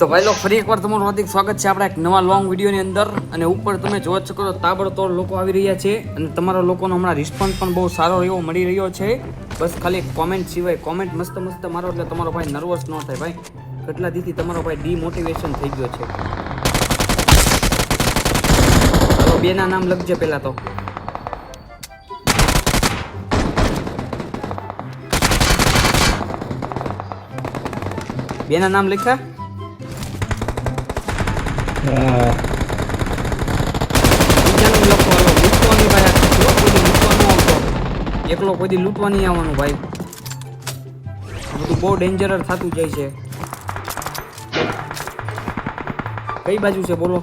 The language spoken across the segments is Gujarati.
તો ભાઈ લોકો ફરી એકવાર તમારું હાર્દિક સ્વાગત છે આપણા એક નવા લોંગ વિડીયોની અંદર. અને ઉપર તમે જોવા જ શકો છો, તાબડતોડ લોકો આવી રહ્યા છે. અને તમારા લોકોનો હમણાં રિસ્પોન્સ પણ બહુ સારો એવો મળી રહ્યો છે. બસ ખાલી કોમેન્ટ સિવાય કોમેન્ટ મસ્ત મસ્ત મારો, એટલે તમારો ભાઈ નર્વસ ન થાય ભાઈ. કેટલા દીથી તમારો ભાઈ ડીમોટિવેશન થઈ ગયો છે. બેના નામ લખજે પહેલાં તો. બેના નામ લખ્યા? બીજાનું લખો હાલો લૂંટવાની ભાઈ આ એકલો કોઈ દી લૂંટવા ન આવતો એકલો કોઈ દી લૂંટવા નહીં આવવાનું ભાઈ આ બધું બહુ ડેન્જરર થતું જાય છે કઈ બાજુ છે બોલો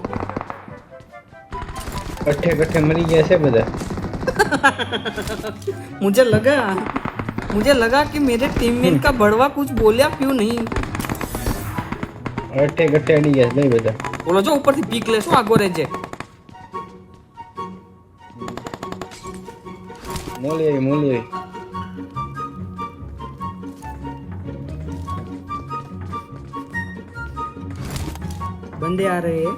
કઠે કઠે મરી ગયા છે બધા मुझे लगा मुझे लगा कि मेरे टीममेट का बड़वा कुछ बोला क्यों नहीं કઠે કઠે અડી ગયા છે નહીં બધા બોલો જો ઉપરથી પીક લેશો આગો રહેજે મોલી આવી મોલી આવી बंदे आ रहे हैं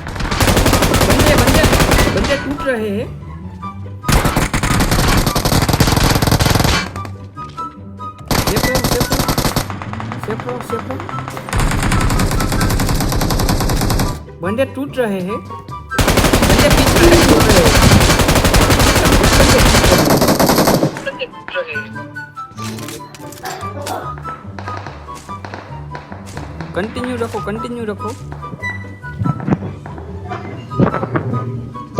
बंदे बंदे बंदे टूट रहे हैं देखो देखो। बंदे टूट रहे हैं। बंदे पीछे से टूट रहे हैं। कंटिन्यू रखो कंटिन्यू रखो।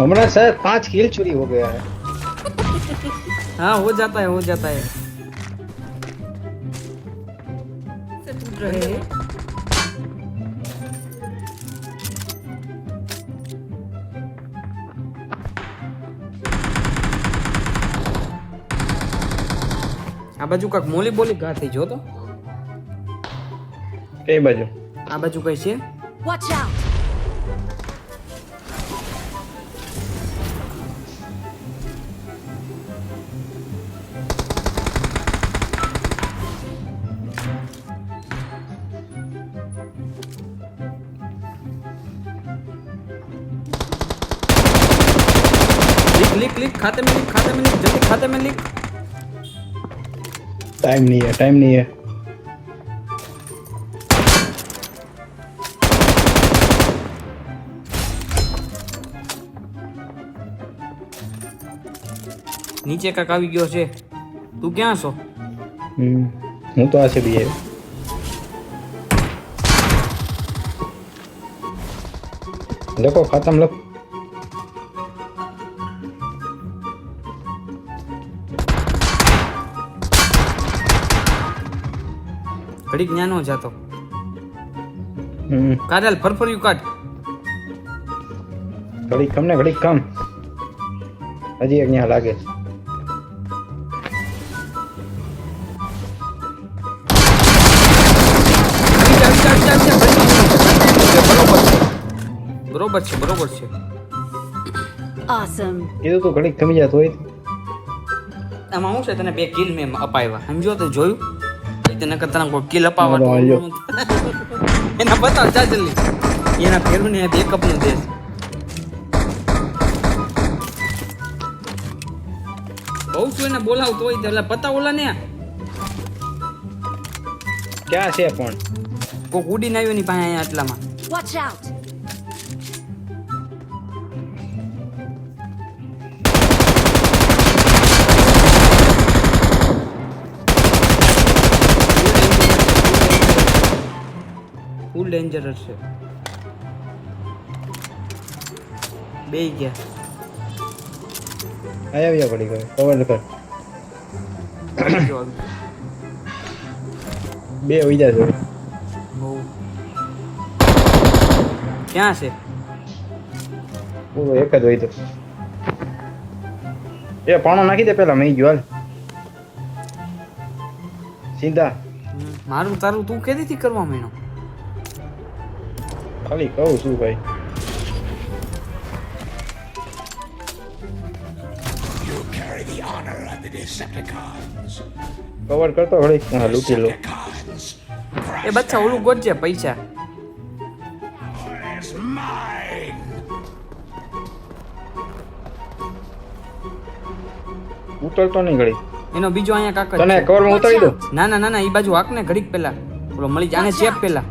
हमारा सर पाँच किल चोरी हो गया है। हाँ हो जाता है हो जाता है। આ બાજુ કાંક મોલી બોલી ઘા થઈ જો તો કઈ બાજુ આ બાજુ કઈ છે Watch out! लिख लिख लिख खाते में लिख खाते में लिख जल्दी खाते में लिख टाइम नहीं है टाइम नहीं है નીચે કાંક આવી ગયો છે તું ક્યાં છો हम्म હું તો આ છે બી આવ્યો લખો ખાતામાં લખો ઘડીક જ્ઞાનો જાતો હમ. કાઢાલ ફરફર્યું કાઢ. ઘડીક કમ ને ઘડીક કમ. હજી એક ન્યા લાગે. બરોબર છે બરોબર છે. બરોબર છે કીધું તો ઘડીક કમી જાત હોય આમાં શું છે તને બે કિલ મેં અપાવ્યા સમજો તો જોયું? બહુ છું એને બોલાવતો હોય એટલે પતા ઓલા ને. ક્યાં છે પણ? કોક ઉડીને આવ્યો ની પાસે આટલામાં! ફૂલ ડેન્જરસ છે. બે ગયા. આયા આવ્યા પડી ગયો. કવર કર. બે વૈજા છે ક્યાં છે? એક જ હોય તો. એ પાણો નાખી દે પેલા મેં ગયો હાલ. સીધા. મારું તારું તું કેદીથી કરવા માંડ્યો? ખાલી કહું છું ભાઈ. કવર કરતો લૂંટી લો એ બચ્ચા ઓલું ગોતજે પૈસા ઉતરતો નહીં ઘડી એનો બીજો અહીંયા કાકર તને. કવરમાં ઉતારી દો ના ના ના ના એ બાજુ હાક ને ઘડીક પેલા. ઓલો મળી જાને ચેપ પેલા.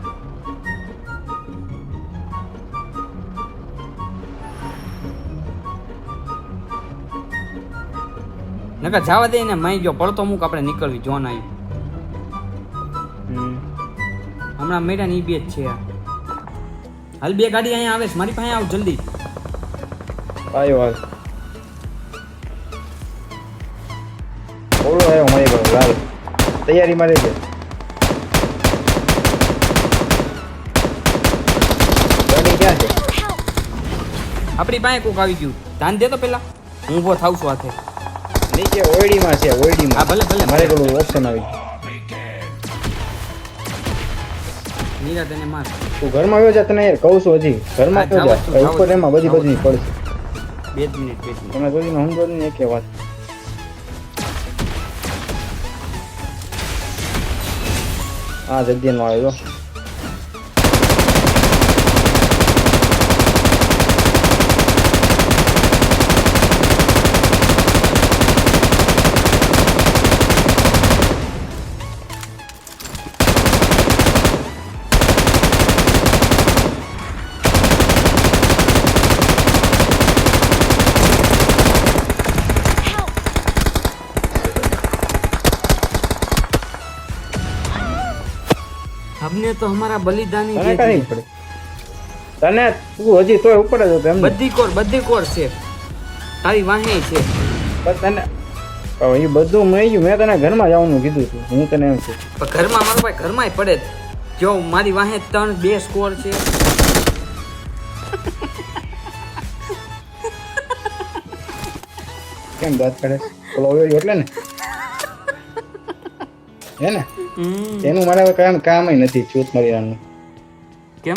નકર જવા દે ને માઈ ગયો પડતો મૂક આપણે નીકળવી જોન આવી હમ. હમણાં મેડા ની બે જ છે. હાલ બે ગાડી અહીંયા આવે છે મારી પાસે આવ જલ્દી. આવ્યો હાલ. ઓલો આવ્યો મારી પાસે હાલ. તૈયારી માં રહેજે. ગાડી ક્યાં છે? આપણી પાસે કોક આવી ગયું. ધ્યાન દે તો પેલા. હું ઊભો થાવ છું હાથે. નીચે ઓયડીમાં છે ઓયડીમાં હા, ભલે, ભલે. મારે પેલું ઓપ્શન આવી. નીરા તને માર. તું ઘરમાં આવ્યો છે તને યાર કહું છું હજી. ઘરમાં તો જા. ઉપર એમાં બધી બધી પડશે. બે જ મિનિટ બે જ મિનિટ. તમે જોઈને હું જોઈને એક વાત. આ જગ્યાનો આવ્યો. અમને તો અમારા બલિદાની તને કાંઈ પડે. તને તું હજી તોય ઉપર જ હતો એમ બધી કોર બધી કોર છે. તારી વાહે છે. પણ તને એ બધું મળી ગયું. મેં તને ઘરમાં જવાનું કીધું છે હું તને એમ છું પણ ઘરમાં મારો ભાઈ ઘરમાં પડે. જો મારી વાહે ત્રણ બે સ્કોર છે. કેમ વાત કરે ઓલો એટલે ને? હે ને હમ. એનું મારે હવે કામ કામ નથી છૂત મરીવાનું કેમ?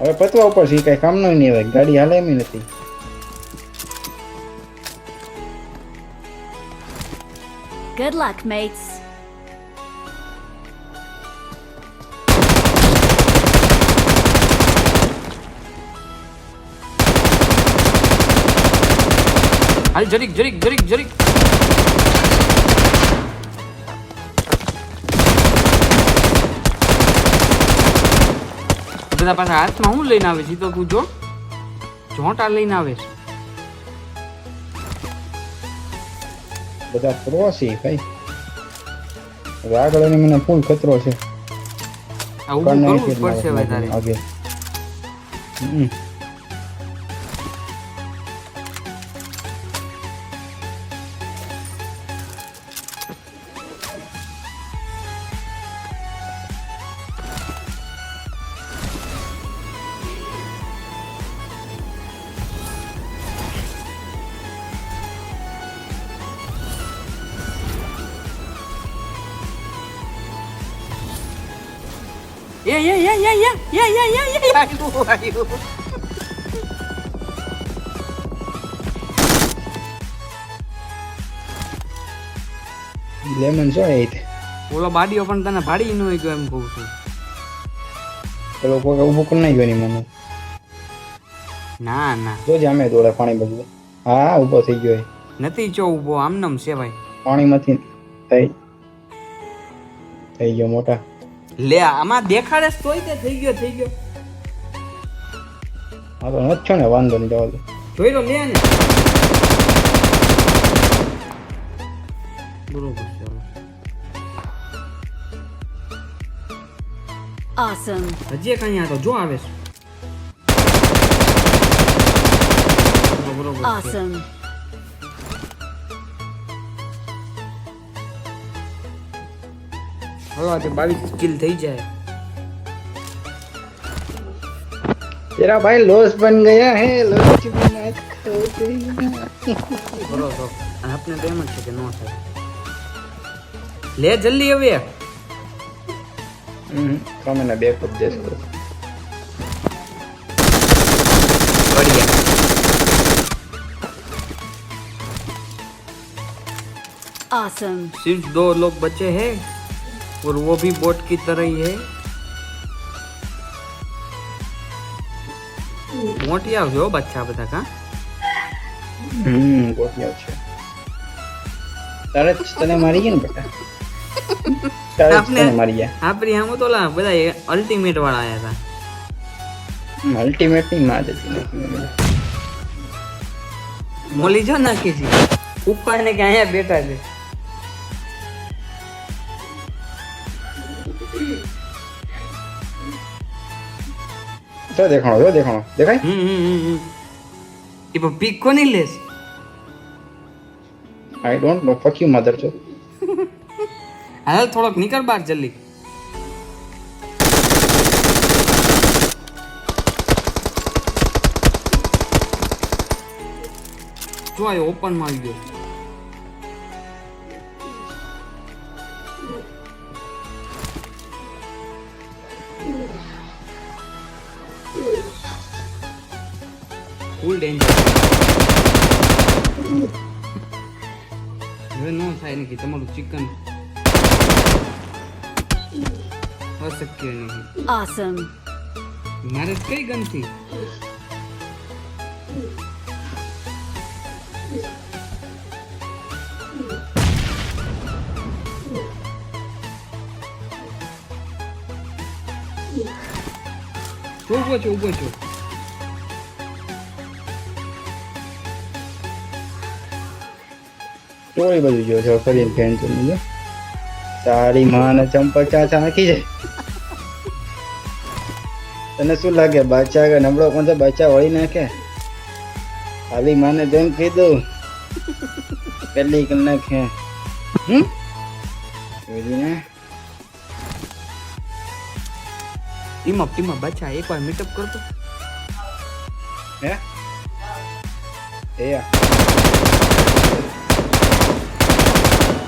હવે પતવા ઉપર છે કઈ કામનું નહીં હવે ગાડી હાલે એમ નથી. Good luck, mates. હાલ જરીક જરીક જરીક જરીક. બધા પાછા હાથમાં હું લઈને આવે ઈ તો તું જો. જોટા લઈને આવે છે બધા પ્રો છે ભાઈ. હવે આગળ એની મને ફૂલ ખતરો છે. આવું કરવું પડશે વધારે. Hmm. Yeah, yeah, yeah, yeah, yeah, yeah, yeah, yeah, yeah. આવ્યું. લેમન શું તે? ઓલો બાડીઓ પણ તને ભાડી ન ગયો એમ કહું છું પેલો કોઈ ઊભું કરી નાખ્યો એની મને ના ના જો જામે દોડે પાણી બધું હા ઊભો થઈ ગયો નથી ચો ઊભો આમનમ છે ભાઈ પાણીમાંથી થઈ થઈ ગયો મોટા લે આમાં દેખાડે છે તોય તે થઈ ગયો થઈ ગયો હા તો નથી છો ને વાંધો નહીં જવા દે જોઈ લો લે ને બરોબર છે હવે. Awesome. હજી એક અહીંયા તો જો આવે છે બરોબર, બરોબર છે. Awesome. હવે આ તો બાવીસ કિલ થઈ જાય तेरा भाई लॉस बन गया है लॉस बना खो गया બરોબર અને આપણે તો એમ જ છે કે ન થાય લે જલ્દી હવે હમ તમે ના બેકઅપ દેશો બઢિયા Awesome. सिर्फ दो लोग बचे हैं और वो भी बोट की तरह ही है મોટી આવજો હો બચ્ચા બધા કા હમ ગોઠિયો છે તારે જ તને મારી ગયા ને બેટા તારે જ આપને- તને મારી ગયા આપણી આમ તો ઓલા બધા અલ્ટિમેટ વાળા આયા હતા અલ્ટિમેટ ની માં જતી નથી મોલી જો નાખી છે ઉપર ને કે અહીંયા બેઠા છે જો દેખાણો જો દેખાણો. દેખાય? હમ હમ હમ હમ. એ પણ પીક કોની less I don't know fuck you mother છો હાલ થોડોક નીકળ બાર જલ્દી. જો આ ઓપનમાં આવી ગયો. ફૂલ ડેન્જર હવે નો થાય નહીં કે તમારું ચિકન અશક્ય નહીં Awesome. મારે કઈ ગનથી ઊભો છો ઊભો છો બધું જો છો ફરી ફેન જો તારી માને ચંપલ ચાચા નાખી જાય તને શું લાગે બાચા કે નબળો કોણ છે? બાચા વળી નાખે? ખાલી માને જેમ કીધું પેલી કરી નાખે? હમ? જોઈને ને? ટીમ અપ ટીમ અપ બચ્ચા એકવાર મીટઅપ કરતો. હે? એ